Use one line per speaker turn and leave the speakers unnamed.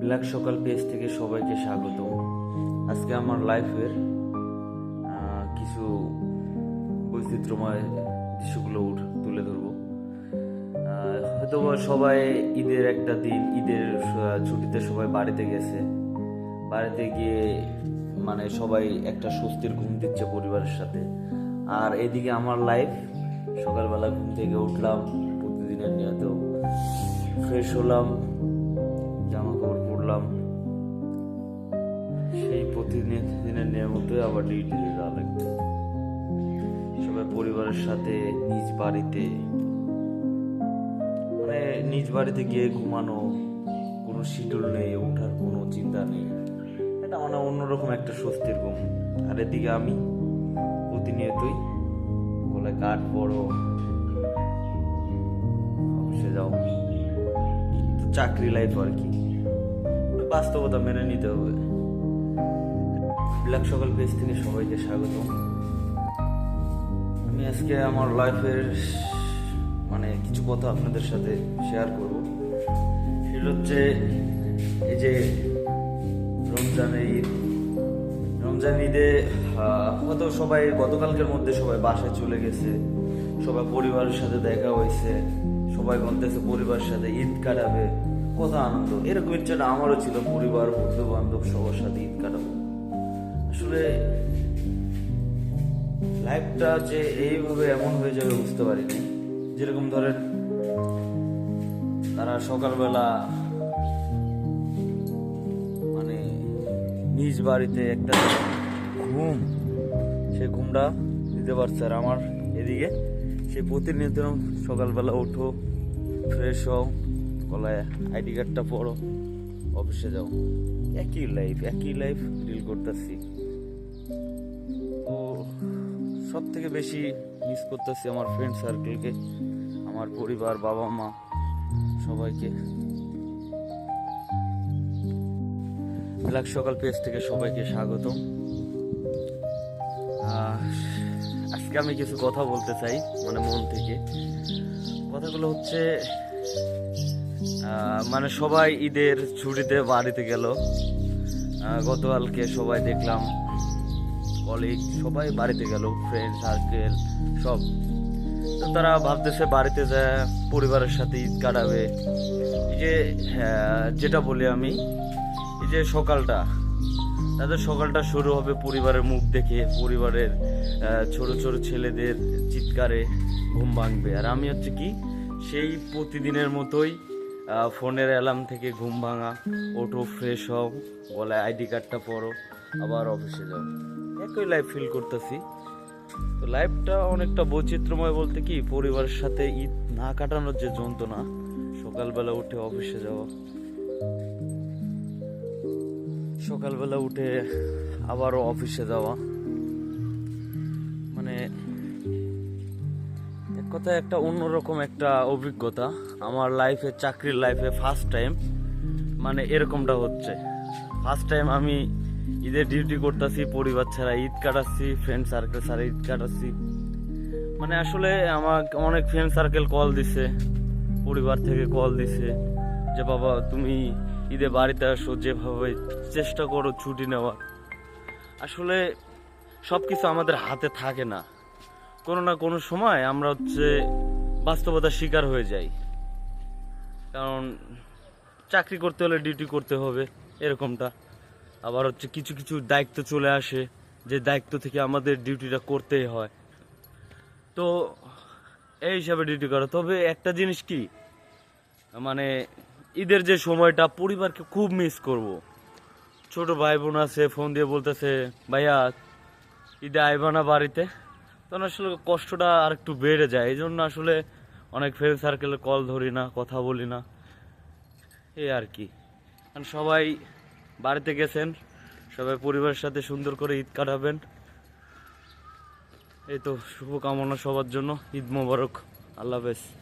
Black সকাল page থেকে সবাইকে স্বাগত আজকে আমার লাইফের কিছু বৈচিত্র্যময় দৃশ্যগুলো তুলে ধরবো। হয়তো সবাই ঈদের একটা দিন, ঈদের ছুটিতে সবাই বাড়িতে গেছে। বাড়িতে গিয়ে মানে সবাই একটা স্বস্তির ঘুম দিচ্ছে পরিবারের সাথে। আর এদিকে আমার লাইফ সকালবেলা ঘুম থেকে উঠলাম, প্রতিদিনের নিয়ত। ফ্রেশ হলাম, জামা কাপড় পরলাম সেই প্রতিদিনের দিনের নিয়মিত আবার ডিউটি যাওয়া লাগবে সবাই পরিবারের সাথে নিজ বাড়িতে মানে নিজ বাড়িতে গিয়ে ঘুমানো, কোনো শিডিউল নেই, ওঠার কোনো চিন্তা নেই। এটা মানে অন্যরকম একটা স্বস্তির ঘুম। আর এদিকে আমি, প্রতিনিয়তই গলায় কাঠ বড় অফিসে যাও চাকরি লাইফ আর কি। বাস্তবতা মেনে নিতে হবে। ব্ল্যাক সকাল পেজ থেকে সবাইকে স্বাগত। আমি আজকে আমার লাইফের মানে কিছু কথা আপনাদের সাথে শেয়ার করব। সেটা হচ্ছে এই যে রমজানের ঈদ। রমজান ঈদে হয়তো সবাই গতকালকের মধ্যে সবাই বাসায় চলে গেছে। সবাই পরিবারের সাথে দেখা হয়েছে। সবাই বলতেছে, পরিবারের সাথে ঈদ কাটাবে। কত আনন্দ। এরকম ইচ্ছাটা আমারও ছিল পরিবার বন্ধু বান্ধব সবার সাথে ঈদ কাটাবো। আসলে লাইফটা যে এইভাবে এমন হয়ে যাবে বুঝতে পারিনি। যেরকম ধরেন, তারা সকালবেলা মানে নিজ বাড়িতে একটা ঘুম, সেই ঘুমটা দিতে পারছে আর আমার এদিকে। সে প্রতিনিয়ত সকালবেলা ওঠো ফ্রেশ হও, গলায় আইডি কার্ডটা পড়ো অফিসে যাও। একই লাইফ একই লাইফ ডিল করতেছি। তো সব থেকে বেশি মিস করতেছি আমার ফ্রেন্ড সার্কেলকে আমার পরিবার, বাবা মা, সবাইকে। ব্ল্যাক সকাল পেজ থেকে সবাইকে স্বাগত আজকে আমি কিছু কথা বলতে চাই মানে মন থেকে। কথাগুলো হচ্ছে মানে সবাই ঈদের ছুটিতে বাড়িতে গেল। গতকালকে সবাই দেখলাম কলিগ সবাই বাড়িতে গেল ফ্রেন্ড সার্কেল সব। তো তারা ভাবতেছে বাড়িতে যায় পরিবারের সাথে ঈদ কাটাবে। যে হ্যাঁ, যেটা বলি আমি এই যে সকালটা তাদের সকালটা শুরু হবে পরিবারের মুখ দেখে, পরিবারের ছোট ছোট ছেলেদের চিৎকারে ঘুম ভাঙবে। আর আমি হচ্ছে কি, সেই প্রতিদিনের মতোই ফোনের অ্যালার্ম থেকে ঘুম ভাঙা, ওঠো ফ্রেশ হও, গলায় আইডি কার্ডটা পরো, আবার অফিসে যাও। একই লাইফ ফিল করতেছি। তো লাইফটা অনেকটা বৈচিত্র্যময় বলতে কি, পরিবারের সাথে ঈদ না কাটানোর যে যন্ত্রণা, সকালবেলা উঠে অফিসে যাওয়া সকালবেলা উঠে আবারও অফিসে যাওয়া। মানে এক কথায় একটা অন্যরকম একটা অভিজ্ঞতা। আমার লাইফে চাকরির লাইফে ফার্স্ট টাইম মানে এরকমটা হচ্ছে। ফার্স্ট টাইম আমি ঈদের ডিউটি করতেছি, পরিবার ছাড়া ঈদ কাটাচ্ছি ফ্রেন্ড সার্কেল ছাড়া ঈদ কাটাচ্ছি। মানে আসলে আমাকে অনেক ফ্রেন্ড সার্কেল কল দিছে, পরিবার থেকে কল দিছে। যে বাবা, তুমি ঈদে বাড়িতে আসো, যেভাবে চেষ্টা করো ছুটি নেওয়ার। আসলে সব কিছু আমাদের হাতে থাকে না। কোনো না কোনো সময় আমরা হচ্ছে বাস্তবতার শিকার হয়ে যাই। কারণ চাকরি করতে হলে ডিউটি করতে হবে, এরকমটা। আবার হচ্ছে কিছু কিছু দায়িত্ব চলে আসে, যে দায়িত্ব থেকে আমাদের ডিউটিটা করতেই হয়। তো এই হিসাবে ডিউটি করা। তবে একটা জিনিস কি? মানে ঈদের যে সময়টা পরিবারকে খুব মিস করব। ছোট ভাই বোন আছে ফোন দিয়ে বলতেছে, ভাইয়া, ঈদে আইবা না বাড়িতে? তখন আসলে কষ্টটা আর একটু বেড়ে যায়। এই জন্য আসলে অনেক ফ্রেন্ড সার্কেলে কল ধরি না, কথা বলি না। এই আর কি। কারণ সবাই বাড়িতে গেছেন, সবাই পরিবারের সাথে সুন্দর করে ঈদ কাটাবেন। এই তো, শুভকামনা সবার জন্য। ঈদ মোবারক। আল্লাহ হাফেজ।